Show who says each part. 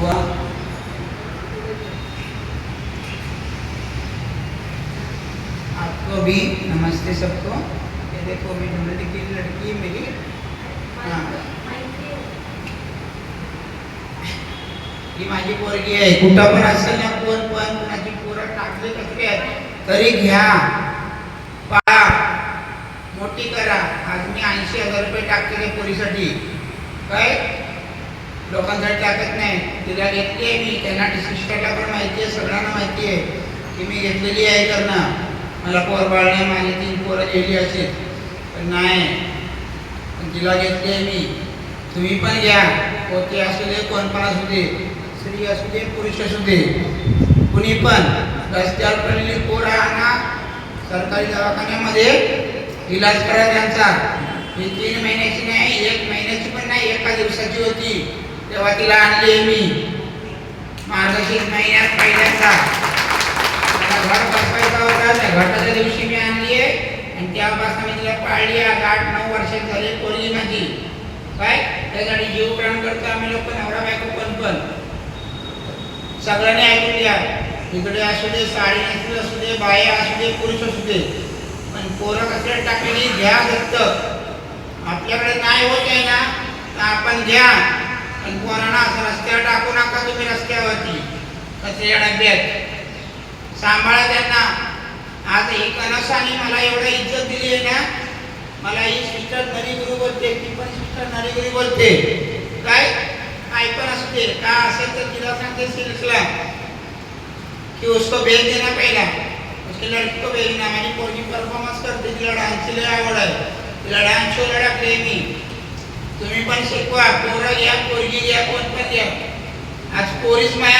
Speaker 1: हुआ। आपको भी नमस्ते सबको। ये देखो मेरी ढूँढने लड़की मेरी। हाँ। माझी पोरगी आहे कुठं पण असेल ना कोण पण कुणाची पोरं टाकले तरी घ्या पाळा मोठी करा। आज मी ऐंशी हज़ार रुपये टाकते पोरीसाठी काय लोकांसाठी टाकत नाही. तिला घेतली आहे मी. त्यांना सिस्टरला पण माहिती आहे. सगळ्यांना माहिती आहे की मी घेतलेली आहे त्यांना मला पोर बाळणे माझी तीन पोरं गेली असेल. पण नाही. पण तिला घेतली आहे मी. तुम्ही पण घ्या. पोते असू दे कोण पण असू दे. स्त्री असू दे पुरुष असू दे. कुणी पण. रस्त्यावर पडलेली पोर आणा सरकारी दवाखान्यामध्ये इलाज करा त्यांचा. ही तीन महिन्याची नाही एक महिन्याची पण नाही एका दिवसाची होती. तेव्हा तिला आणले मी. मार्गशीर महिन्यात पहिल्यांदा. मला घर बसवायचा होता त्या घाटाच्या दिवशी मी आणली आहे. आणि तेव्हापासून मी तिला पाळली आज आठ नऊ वर्ष झाली पोरली माझी. काय? त्यासाठी जीव प्राण करतो आम्ही लोक नवरा बायको पण पण. सगळ्यांनी ऐकून घ्या. इकडे असू दे साडी नेसली असू दे बाया असू दे पुरुष असू दे. पण पोरं कसं टाकलेली घ्या दत्त आपल्याकडे नाही होत आहे ना तर आपण घ्या. आणि पोरांना असं रस्त्यावर टाकू नका तुम्ही रस्त्यावरती. कचऱ्या डब्यात सांभाळा त्यांना. आज ही कनसाने मला एवढं इज्जत दिली आहे ना मला ही सिस्टर नरीगुरु बोलते ती पण सिस्टर नरीगुरु बोलते. काय? काय पण असते. का असेल तर तिला सांगते सिल्कला कि उसको भेज देना पहला. उसके लड़की को भेजना माझी पोरगी परफॉर्मन्स करते. तिला डान्सची लय आवड आहे. तिला डान्स शो टाकले मी. तुम्ही पण शिकवा. पोरं घ्या पोरगी घ्या कोण पण घ्या आज पोरीस माया